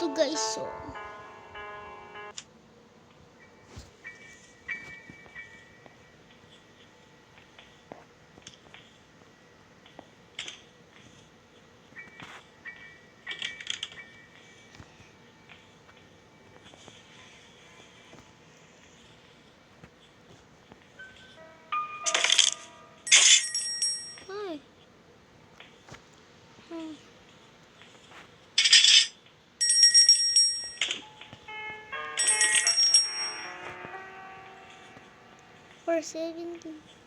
to guys, For seventy. Hmm.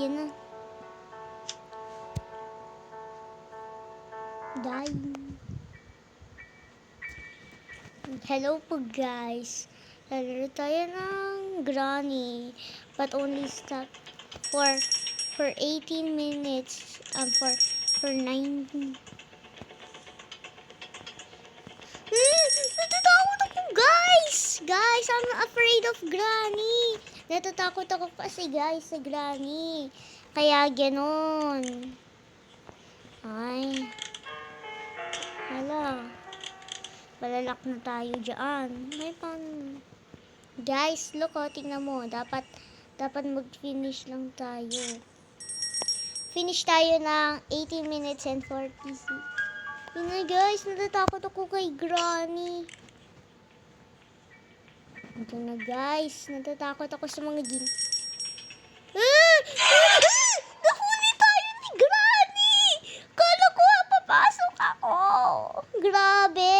Yan na. Hello po guys. Lalaro tayo ng granny. But only stop for for 18 minutes. Um, for for 19. Hmm, natatakot ako guys! Guys, I'm afraid of granny. Natatakot ako kasi guys sa granny. Kaya ganon. Ay. Hala. Malalak na tayo dyan. May paano? Guys, look oh, tingnan mo. Dapat, dapat mag-finish lang tayo. Finish tayo ng 18 minutes and 46. Yun na guys, natatakot ako kay Granny. Ito na guys, natatakot ako sa mga gin... Ah! Ah! Nahuli tayo ni Granny! Kala ko ah, papasok ako. Grabe.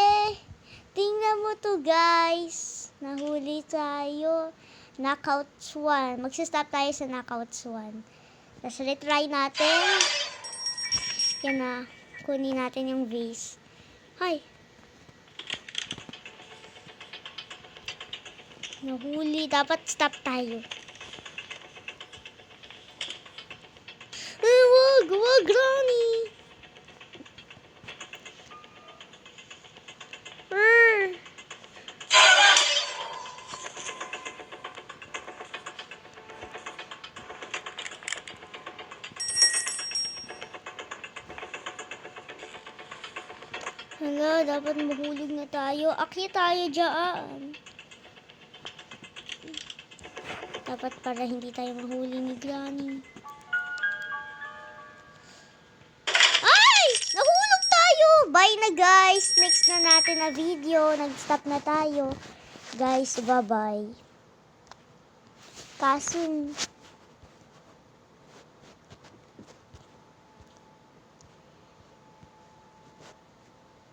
Tingnan mo to guys. Nahuli tayo. Knockouts 1. Magsistop tayo sa knockouts 1. Tapos retry natin. Yan na. Kunin natin yung vase. Hi. Nahuli. Dapat stop tayo. Eh, wag, wag, Granny. Hala, dapat mahulog na tayo. Akit tayo dyan. Dapat para hindi tayo mahuli ni Granny. Ay! Nahulog tayo! Bye na guys! Next na natin na video. Nag-stop na tayo. Guys, bye-bye. Kaso,